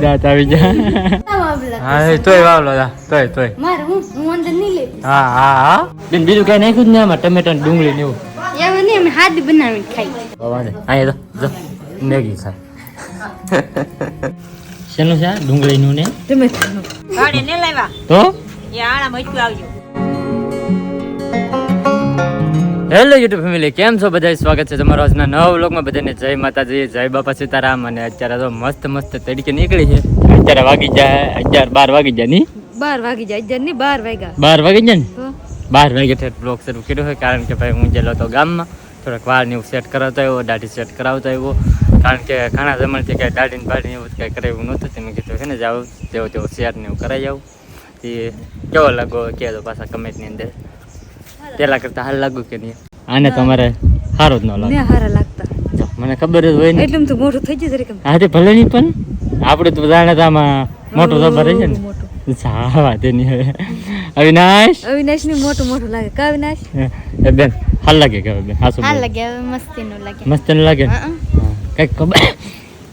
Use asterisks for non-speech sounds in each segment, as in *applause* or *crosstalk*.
દાંત આવી જાય તોય તોય હા હા હા બીજું કઈ નાખ્યું જ આમાં ટમેટા ને ડુંગળી ને એવું નહીં અમે હાથ બનાવીને ખાઈ ભવાને મેગી ખાય શેનું છે ડુંગળીનું ને ને હેલો યુટ્યુબ ફેમિલી કેમ છો બધા સ્વાગત છે તમારો આજના નવા વ્લોગમાં. બધાને જય માતાજી જય બાપા સીતારામ. અને અત્યારે તો મસ્ત મસ્ત તરીકે નીકળી છે. અત્યારે વાગી જાય અગિયાર બાર વાગી જાય ની? બાર વાગી જાય અગિયાર નહીં બાર વાગ્યા. બાર વાગી જાય ને? બાર વાગે બ્લોગ શરૂ કર્યો હોય કારણ કે ભાઈ હું ગયેલો હતો ગામમાં. થોડાક વાર ને એવું સેટ કરાવતા આવ્યો દાઢી સેટ કરાવતો આવ્યો. કારણ કે ઘણા જમણથી કાંઈ દાઢીને બાઢીને એવું કાંઈ કરાવ્યું નહોતું તે મેં કીધું છે ને જાવ તેવો તેવો સેટ ને એવું કરાવી આવું. એ કેવો લાગો કે તો પાછા કમેન્ટની અંદર. પેલા કરતા હાલ લાગુ કે નહીં. આને તમારે સારો જ ન લાગે. ને સારા લાગતા. મને ખબર જ હોય ને. એટલે તો મોટું થઈ જશે કે હા તે ભલે નહીં પણ આપણે તો જાણે તામાં મોટો ખબર છે ને. મોટું હા વાત એની હવે. અવિનાશ. અવિનાશની મોટું મોટું લાગે. કા અવિનાશ? એ બેન હાલ લાગે કે હવે બેન? હાસુ હાલ લાગે હવે મસ્તી નું લાગે? મસ્ત ન લાગે? કંઈક ખબર?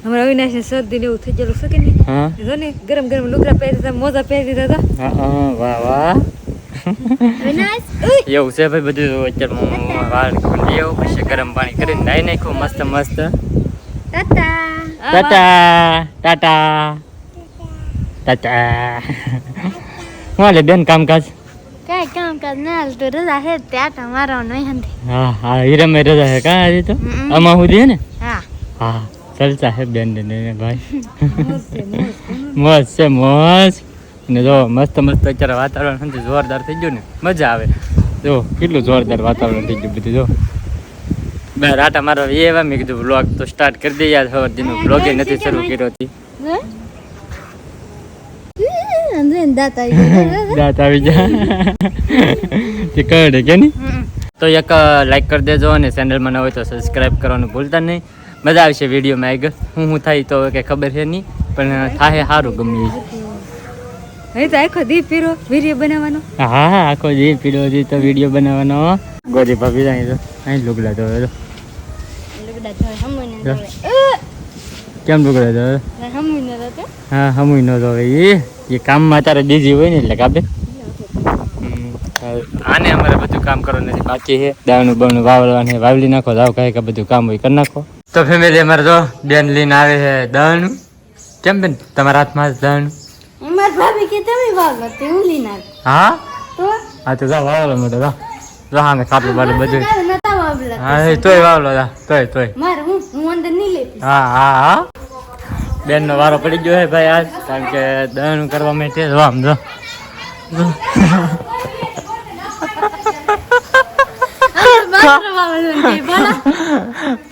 અમારા અવિનાશ ને શરદી ને એવું થઈ ગયેલું છે કે નહીં? હા. જો ને ગરમ ગરમ લુગડા પહેરી દીધા મોજા પહેરી દીધા હતા. હા, હા, વાહ વાહ. *laughs* એવું છે ભાઈ બધું અત્યારે વાળ ખોલી આવું પછી ગરમ પાણી કરીને નાઈ નાખ્યું મસ્ત મસ્ત. ટાટા. ટાટા ટાટા. ટાટા. હું બેન કામકાજ? કઈ ના રજા હે ત્યાં મારો નહીં હંધી. હા હા હીરામાં રજા હે કાં હજી તો. આમાં સુધી ને? હા. હા ચાલતા હે બેન ને ભાઈ. *laughs* મોજ છે મોજ અને જો મસ્ત મસ્ત અત્યારે વાતાવરણ સમજે જોરદાર થઈ ગયું ને. મજા આવે. જો કેટલું જોરદાર વાતાવરણ થઈ ગયું બધું જો. બે રાટા મારો એવા મેં કીધું બ્લોગ તો સ્ટાર્ટ કરી દઈએ. યાર સવાર દીનો બ્લોગે નથી શરૂ કર્યો હતી *laughs* દાંત આવી ગયા. તે કરડે કે નહીં? તો એક લાઈક કરી દેજો અને ચેનલમાં ન હોય તો સબસ્ક્રાઈબ કરવાનું ભૂલતા નહીં. મજા આવશે વિડીયોમાં આગળ. હું હું થાય તો કે ખબર છે નહીં પણ થાય સારું ગમ્યું હવે તો આખો દી પીરો વીડિયો બનાવવાનો. હા હા આખો જે પીરો છે તો વીડિયો બનાવવાનો ગોરી ભાભી જાય તો અહીં લુગડા તો હવે તો. ધોવે કેમ લુગડા તો ધોતે. હા હમુઈ ન તો એ એ કામમાં તારે બીજી હોય ને એટલે કાપે. હમ. આને અમારે બધું કામ કરવાનું નથી બાકી છે દાવનું બાવનું વાવવાનું વાવલી નાખો દાવ કાંઈ કઈ બધું કામ હોય કરી નાખો. તો ફેમિલી અમારે જો બેન લઈને આવે છે દાણું. કેમ બેન તમારા હાથમાં જ દાણું કે તમે તે હું હા? તો? હા તો જા વાવલો મોટો જા. જા હા ખાટલું બાટલું બધું. નતા વાવલા હા એ તોય વાવલો જા તોય તોય. મારે હું હું અંદર નહીં લેતી. હા હા હા. બેનનો વારો પડી ગયો હે ભાઈ આજ કારણ કે દહન કરવા માટે જો આમ જો. તે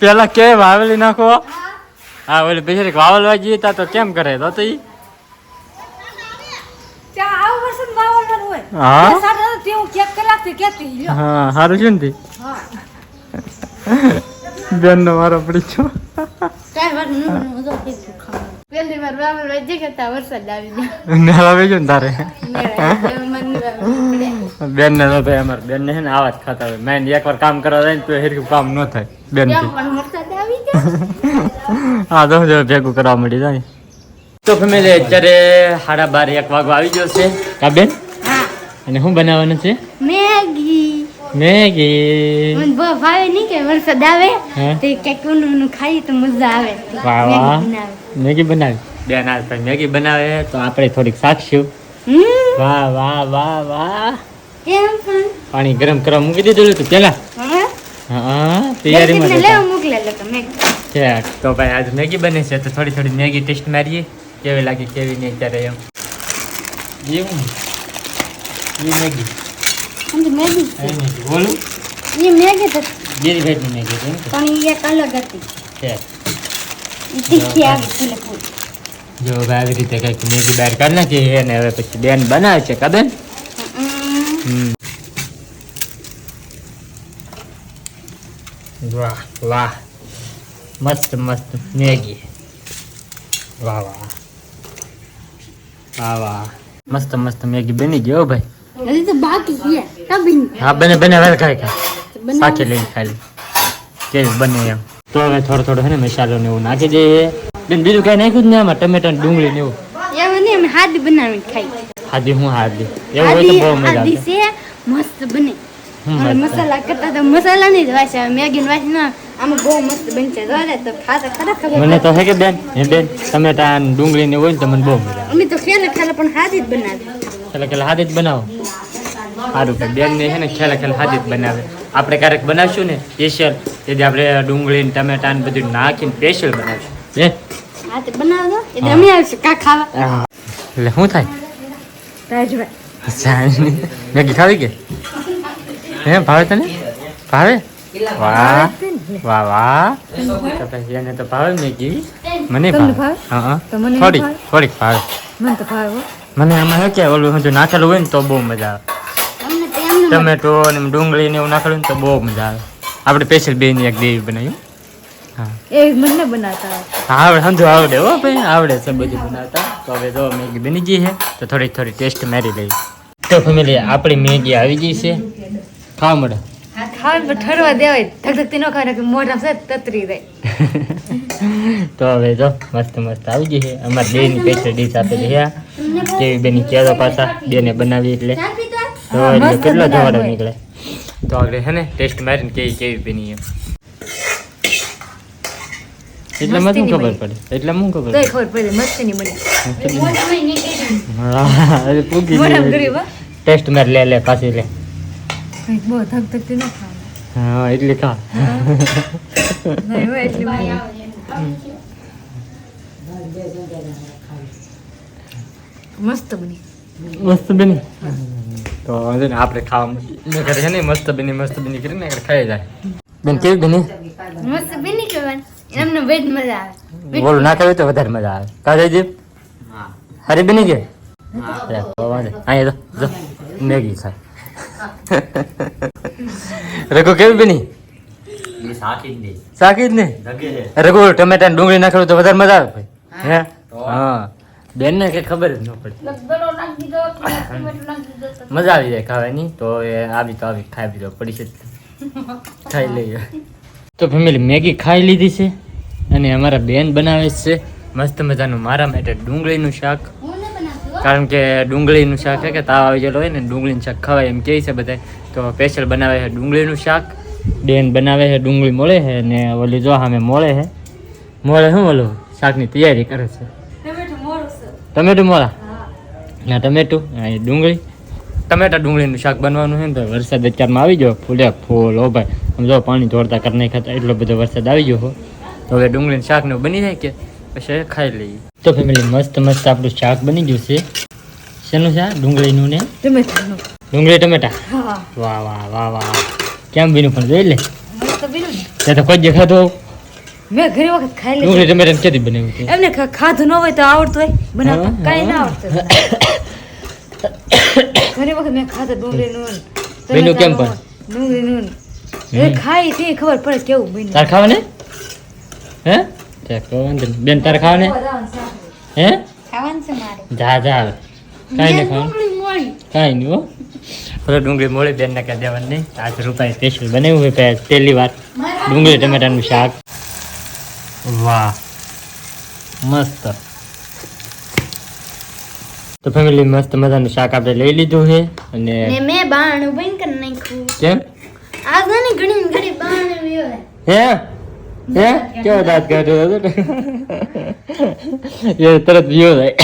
પેલા કે વાવેલી નાખો? હા ઓલી પછી વાવલવા જઈએ તા તો કેમ કરે તો તો ઈ ત્યાં આવું વર્ષે વાવવાનું હોય હા? હું સારું છે ને તી? બેનનો મારો પડી વાર વજે કરતા વરસાદ આવી ગયો ને તારે? બેન ને તો ભાઈ અમારે બેન ને છે ને આવા જ ખાતા હોય. મેં એકવાર કામ કરવા જાય ને તો હેરખું કામ ન થાય બેન હા તો જો ભેગું કરવા મળી જાય. તો ફેમિલી અત્યારે સાડા બાર એક વાગવા આવી ગયો છે. કા બેન? અને શું બનાવવાનું છે? મેગી. મેગી. મને બહુ ભાવે નહીં કે વરસાદ આવે તે કેકનું ઊનું તો મજા આવે. વાહ વાહ. મેગી બનાવી. બેન આજ ભાઈ મેગી બનાવે તો આપણે થોડીક શાકશું વાહ વાહ વાહ વાહ. કેમ પણ? પાણી ગરમ કરવા મૂકી દીધું હતું પેલા. હા? તૈયારીમાં લે હતા. મોકલે લોકો મેગી. છે તો ભાઈ આજ મેગી બને છે તો થોડી થોડી મેગી ટેસ્ટ મારીએ. કેવી લાગી કેવી નહીં અત્યારે એમ. એવું એ मैगी મેગી? આ મેગી. नहीं बोलो ये मैगी तो ભાઈની મેગી છે मैगी કે? પણ ये અલગ હતી. છે. તીખી આવી ફૂલે ફૂલ જો આવી રીતે કંઈક મેગી બહાર કાઢ નાખી અને હવે પછી બેન બનાવે છે કા બેન? વાહ વાહ. મસ્ત મસ્ત મેગી. વાહ વાહ. વાહ વાહ. મસ્ત મસ્ત મેગી બની ગયો ભાઈ. હજી તો બાકી છે. તબીન હા બને બને વેલ ખાઈ ખા. સાચી લઈને ખાલી કેવી બને એમ. તો હવે થોડો થોડો છે ને મસાલો ને એવું નાખી દઈએ બેન બીજું કઈ નાખ્યું જ ને? આમાં ટમેટા ને ડુંગળી ને એવું. એવું નહીં અમે હાદી બનાવીને ખાઈ. હાદી હું હાદી? એવું હોય તો બહુ મજા આવે. છે મસ્ત બને. મસાલા કરતા તો મસાલા ની જ વાંચે મેગી ને ના આમાં બહુ મસ્ત બનશે જોરે તો ખાતા ખરા ખબર મને તો હે કે બેન હે બેન ટમેટા ને ડુંગળી ને હોય ને તો મને બહુ મજા અમે તો ખેલે ખેલે પણ હાદી જ બનાવી ખેલા ખેલા જ બનાવો. સારું કે બેન ને છે ને ખેલા ખેલા હાદી જ બનાવે. આપણે ક્યારેક બનાવશું ને સ્પેશિયલ જે આપણે ડુંગળી ને ટમેટા ને બધું નાખીને સ્પેશિયલ બનાવશું. હે? એટલે શું થાય? મેગી ખાવી કે? હે ભાવે તને? ભાવે? વાહ. વાહ વાહ. એને તો ભાવે મેગી. મને ભાવે. હા હા. થોડીક થોડીક ભાવે. મને તો ભાવે મને આમાં હે કે ઓલું હજુ નાખેલું હોય ને તો બહુ મજા આવે. ટમેટો ને ડુંગળી ને એવું નાખેલું ને તો બહુ મજા આવે. આપણે સ્પેશિયલ બેન એક દેવી બનાવ્યું હા. એ મને બનાવતા આવડે. સમજો આવડે હો ભાઈ આવડે છે બધું બનાવતા. તો હવે જો મેગી બની ગઈ છે તો થોડી થોડી ટેસ્ટ મારી લઈ તો ફેમિલી આપણી મેગી આવી ગઈ છે. ખાવા મળે. ખાવા ઠરવા દેવાય. ધક ધકતી ન ખાય મોઢા છે તતરી જાય. *laughs* તો હવે જો મસ્ત મસ્ત આવી ગઈ છે. અમારે બેની સ્પેશિયલ ડીશ આપેલી છે. કેવી બેની તો પાછા બેને બનાવી એટલે. તો. એટલે કેટલો ધવાડો નીકળે તો આગળ હે ને ટેસ્ટ મારીને કેવી કેવી બની એમ. એટલે મને શું ખબર પડે? એટલે હું ખબર પડે? ખબર પડે મસ્તની બને હા, પૂગી ટેસ્ટ માર લે લે પાછી લે. બહુ ધક ધકતી ન ખાવા હા એટલે ખા. નહીં હોય એટલે મસ્ત બની. મસ્ત બની. તો વાંધો ને આપણે ખાવા મેં કરે છે ને મસ્ત બની મસ્ત બની કરીને આગળ ખાઈ જાય. બેન કેવી બની? મસ્ત બની કહેવાય. એમને વેજ મજા આવે. બોલું ના ખાવી તો વધારે મજા આવે. કા જયજી હારી બની ગઈ? અહીંયા તો મેગી ખાય રઘુ કેવી બની? સાકી જ નહીં. રઘુ ટમેટા ડુંગળી નાખેલું તો વધારે મજા આવે ભાઈ. હે. હા બેન કઈ ખબર જ ન પડે. દીધો દીધો મજા આવી જાય ખાવાની તો એ આવી તો આવી ખાઈ બીજો પડી છે ખાઈ લઈએ. તો ફેમિલી મેગી ખાઈ લીધી છે અને અમારા બેન બનાવે છે. મસ્ત મજાનું મારા માટે ડુંગળીનું શાક. કારણ કે ડુંગળીનું શાક છે કે તાવ આવી ગયેલો હોય ને ડુંગળીનું શાક ખવાય એમ કહે છે બધા તો સ્પેશિયલ બનાવે છે ડુંગળીનું શાક. બેન બનાવે છે ડુંગળી મળે છે ને ઓલી જો સામે મળે છે. મળે શું ઓલું? શાકની તૈયારી કરે છે. ટમેટું મોળા ના ટમેટું. અહીં ડુંગળી. ટમેટા ડુંગળીનું શાક બનવાનું છે ને તો વરસાદ અત્યારમાં આવી ગયો. ફૂલે ફૂલ હો ભાઈ. સમજો જો પાણી જોડતા કરી નાખ્યા એટલો બધો વરસાદ આવી ગયો હો. તો હવે ડુંગળીનું શાક ને બની જાય કે પછી ખાઈ લઈએ. તો ફેમિલી મસ્ત મસ્ત આપણું શાક બની ગયું છે. શેનું છે આ? ડુંગળીનું ને? ટમેટાનું. ડુંગળી ટમેટા? વાહ વાહ વાહ વાહ. કેમ બીનું પણ જોઈ લે. તે તો કોઈ દેખાતો મેં ઘણી વખત ખાઈ લીધું. ડુંગળી ટમેટા કેદી બનાવ્યું છે એમને ખાધું ન હોય તો આવડતું હોય. બનાવતા. કાંઈ ના આવડતું. ઘણી વખત મેં ખાધું ડુંગળી નું બન્યું કેમ પણ? ડુંગળી નું એ ખાઈ છે ખબર પડે કેવું બન્યું. તાર ખાવા ને હે તો વાંધો બેન તાર ખાવા ને હે? ખાવાનું છે મારે. જા જા કાંઈ નહીં ખાવાનું. ડુંગળી મોળી. કાંઈ નહીં હો. હવે ડુંગળી મોળી બેનને કહી દેવાની નહીં. આજ રૂપાઈ સ્પેશિયલ બનાવ્યું હોય પહેલી વાર. ડુંગળી ટમેટાનું શાક. વાહ. મસ્ત. તો ફેમિલી મસ્ત મજાનું શાક આપણે લઈ લીધું છે અને મેં બાણું બંધ કરી નાખ્યું. કેમ? આ ઘણી ઘણી ઘણી બાણું રહ્યો હે? હે? કેવો દાંત કાઢ્યો હતો એ તરત વિયો થાય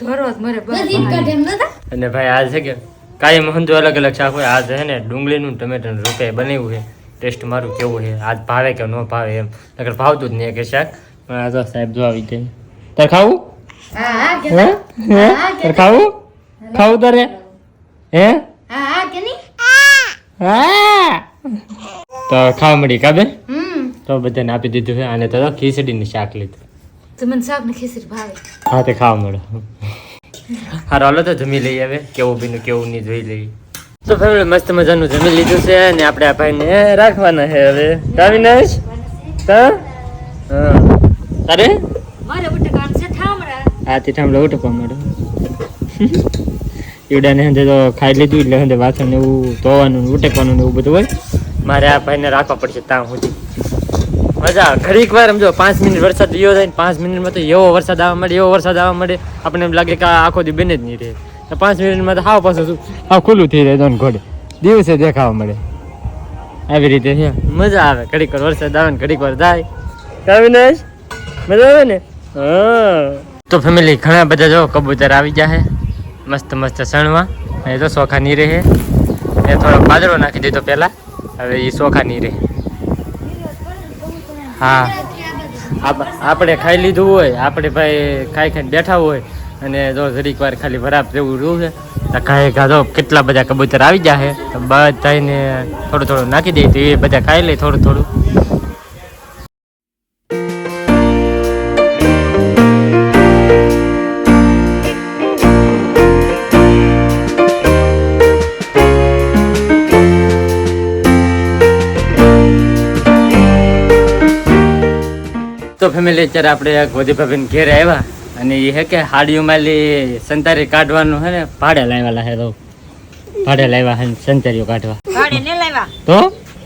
ધોરો મરે બધી કાઢે એમ નતા? અને ભાઈ આ છે કે કાયમ હંજો અલગ અલગ શાક હોય આજ છે ને ડુંગળીનું ટમેટાનું રૂપે બનાવ્યું છે. ટેસ્ટ મારું કેવું છે? આજ ભાવે કે ન ભાવે એમ. નકર ભાવતું જ નહીં કે શાક પણ આ તો સાહેબ જો આવી જાય તાર ખાવું? હા હા કે હે? હે ખાવું? ખાવું તારે? હે? હા તો ખાવા મળી કાબે તો બધાને આપી દીધું છે અને તો ખીચડીનું શાક લીધું. તો શાક ને ખીચડી ભાવે. હા તે ખાવા મળે. હારો હાલો તો જમી લઈએ હવે. કેવું બીનું કેવું નહીં જોઈ લઈએ. તો ફેમિલી મસ્ત મજાનું જમી લીધું છે અને આપણે આ ભાઈને રાખવાના છે હવે. કાવિનાશ તા? હા. તારે? આ તે ઠામડા ઉઠકવા માંડો. ઈવડાને હંધે તો ખાઈ લીધું એટલે હંધે વાસણ ને એવું ધોવાનું ને ઉટકવાનું ને એવું બધું હોય. મારે આ ભાઈને રાખવા પડશે ત્યાં સુધી. મજા ઘડીક વાર સમજો પાંચ મિનિટ વરસાદ યો થાય ને પાંચ મિનિટમાં તો એવો વરસાદ આવવા મળે એવો વરસાદ આવવા મળે આપણને એમ લાગે કે આખો દી બને જ નહીં રહે. પાંચ મિનિટમાં તો હાવ પાછું હાવ ખુલ્લું થઈ રહે દોન ઘોડે. દિવસે દેખાવા મળે. આવી રીતે છે. મજા આવે. ઘડીક વાર વરસાદ આવે ને ઘડીક વાર જાય. અવિનાશ મજા આવે ને? હા. તો ફેમિલી ઘણા બધા જો કબૂતર આવી જાય મસ્ત મસ્ત સણવા એ તો સોખા નહીં રહે. એ થોડો બાજરો નાખી દીધો પહેલા હવે એ સોખા નહીં રહે. હા. આપ- આપણે ખાઈ લીધું હોય આપણે ભાઈ ખાઈ ખાઈને બેઠા હોય અને જો જરીક વાર ખાલી વરાપ જેવું રહ્યું છે ખાઈ ખાધો કેટલા બધા કબૂતર આવી જાય તો બધાને થોડું થોડું નાખી દઈએ તો એ બધા ખાઈ લે થોડું થોડું. તો ફેમિલી અત્યારે આપણે ગોદી ભાભીને ઘેરે આવ્યા. અને એ હે કે હાડીઓમાં સંતારી કાઢવાનું હે ને ભાડે લાવેલા હે તો. ભાડે લાવ્યા હે સંતારીઓ કાઢવા. ભાડે ને લાવ્યા તો?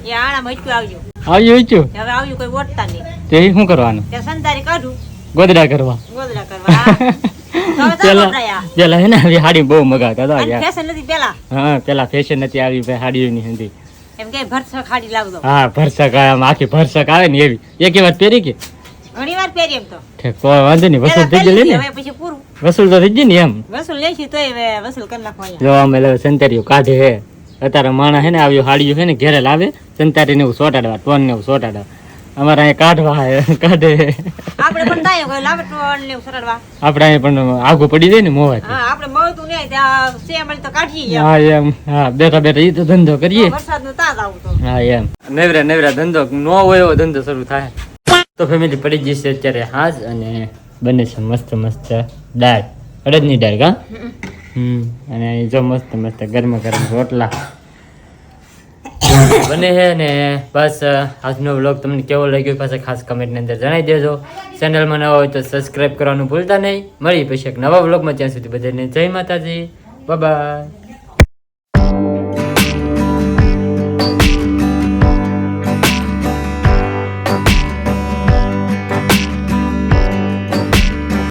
એ આણા મચ્યું આવજો. આવજો ઈચ્છું હવે આવજો કોઈ વોટતા નહીં. તે શું કરવાનું? તે સંતારી કાઢું. ગોદડા કરવા. ગોદડા કરવા પેલા. પેલા હે ને આવી હાડી બહુ મગાવતા હતા યાર. ફેશન નથી પેલા? હા પેલા ફેશન નથી આવી ભાઈ હાડીઓની હતી એમ કે લાવજો. હા ભરસક આમ આખી ભરસક આવે ને એવી. એક વાત પહેરી કે? ઘણી વાર પહેરી એમ તો. તો વાંધો નહીં વસૂલ થઈ ગયેલી ને? હવે પછી પૂરું. વસૂલ તો થઈ ગઈ ને એમ? વસૂલ લેશી તોય હવે વસૂલ કરી નાખવા અહીંયા. જો અમે લોકો સંતારીઓ કાઢે હે. અત્યારે માણસ હે ને આવ્યો હાડીઓ હે ને ઘેરે લાવે સંતારી ને એવું સોટાડવા ટોન ને એવું સોટાડવા. અમારે અહીંયા કાઢવા હે કાઢે આપણે પણ થાય કોઈ લાવે ટોન ને એવું આપણે અહીંયા પણ આગો પડી જાય ને મોહ હા આપણે મળતું નહીં ત્યાં છે તો કાઢીએ એમ. હા એમ. હા બેઠા બેઠા ઈ તો ધંધો કરીએ. વરસાદનું તાજ આવું તો. હા એમ. નેવરા નેવરા ધંધો નો હોય એવો ધંધો શરૂ થાય. તો ફેમિલી પડી જશે અત્યારે હાજ અને બને છે મસ્ત મસ્ત દાળ. અડદની દાળ કા? અને જો મસ્ત મસ્ત ગરમ ગરમ રોટલા. બને છે ને બસ આજનો વ્લોગ તમને કેવો લાગ્યો પાછા ખાસ કમેન્ટની અંદર જણાવી દેજો. ચેનલમાં નવા હોય તો સબસ્ક્રાઈબ કરવાનું ભૂલતા નહીં. મળી પછી એક નવા વ્લોગમાં ત્યાં સુધી બધાને જય માતાજી. બાય